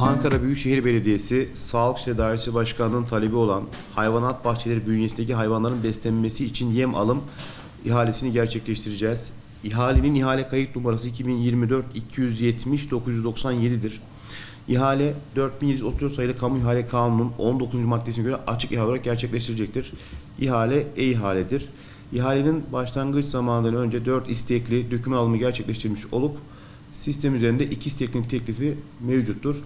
Ankara Büyükşehir Belediyesi Sağlık İşleri Dairesi Başkanı'nın talebi olan hayvanat bahçeleri bünyesindeki hayvanların beslenmesi için yem alım ihalesini gerçekleştireceğiz. İhalenin ihale kayıt numarası 2024 270 997'dir. İhale 4734 sayılı Kamu İhale Kanunu'nun 19. maddesine göre açık ihale olarak gerçekleştirecektir. İhale e-ihaledir. İhalenin başlangıç zamanından önce 4 istekli döküman alımı gerçekleştirilmiş olup sistem üzerinde iki isteklinin teklifi mevcuttur.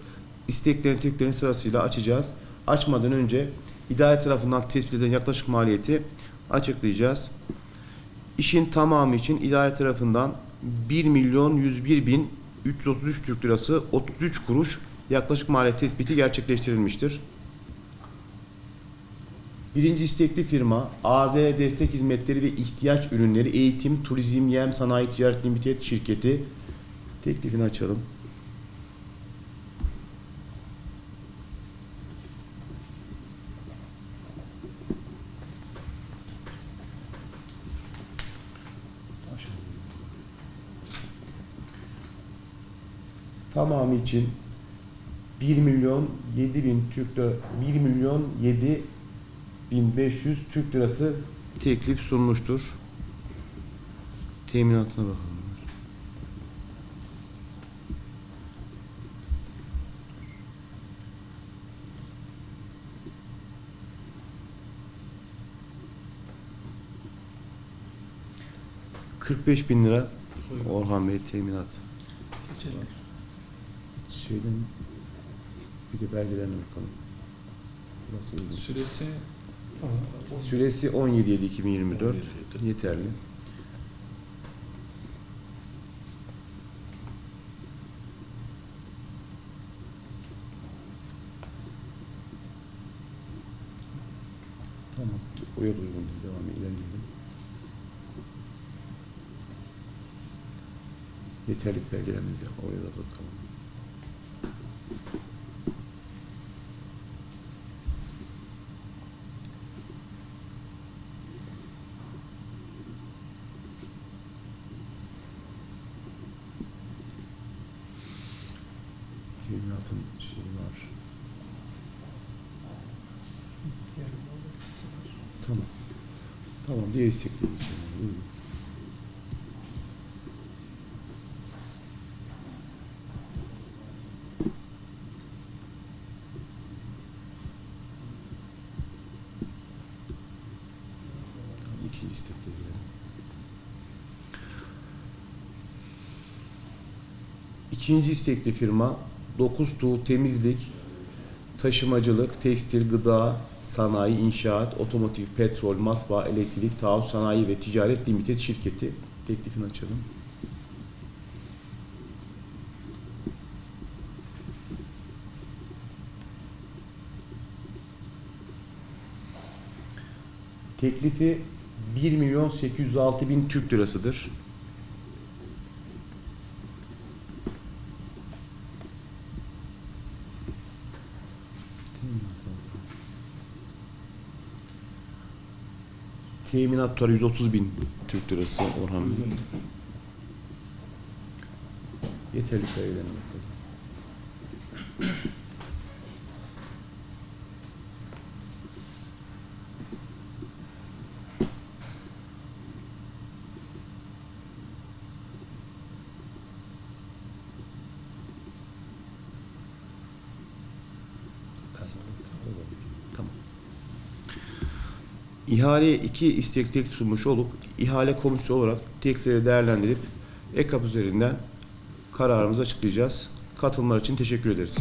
İsteklerin teklerini sırasıyla açacağız. Açmadan önce idare tarafından tespit edilen yaklaşık maliyeti açıklayacağız. İşin tamamı için idare tarafından 1 milyon 101 bin 333 Türk Lirası 33 kuruş yaklaşık maliyet tespiti gerçekleştirilmiştir. Birinci istekli firma AZ Destek Hizmetleri ve İhtiyaç Ürünleri Eğitim, Turizm, Yem Sanayi Ticaret Limited şirketi teklifini açalım. Tamamı için 1 milyon 7 bin Türk lira, 1 milyon 7 1500 Türk lirası teklif sunmuştur. Teminatına bakalım. ...45 bin lira Orhan Bey teminat. Şeyden bir de belgelerine bakalım. Nasıl uygun? Süresi Süresi 17.7.2024 yeterli. Tamam. Oya da uygun. Devam ilerleyelim. Yeterlik belgelerimize oraya da bakalım. Teminatın şeyi var. Tamam. Tamam diğer istekleri geçelim. Buyurun. İkinci istekleri. İkinci istekli firma 9 Tuğ Temizlik, Taşımacılık, Tekstil, Gıda, Sanayi, İnşaat, Otomotiv, Petrol, Matbaa, Elektrik, Taahhüt Sanayi ve Ticaret Limited şirketi teklifini açalım. Teklifi 1 milyon 806 bin Türk lirasıdır. Teminat tutarı 130 bin Türk lirası Orhan Bey. Yeterli belgelerine bakalım. Tamam. İhaleye iki istek teklif sunmuş olup ihale komisyonu olarak teklifleri değerlendirip EKAP üzerinden kararımızı açıklayacağız. Katılımlar için teşekkür ederiz.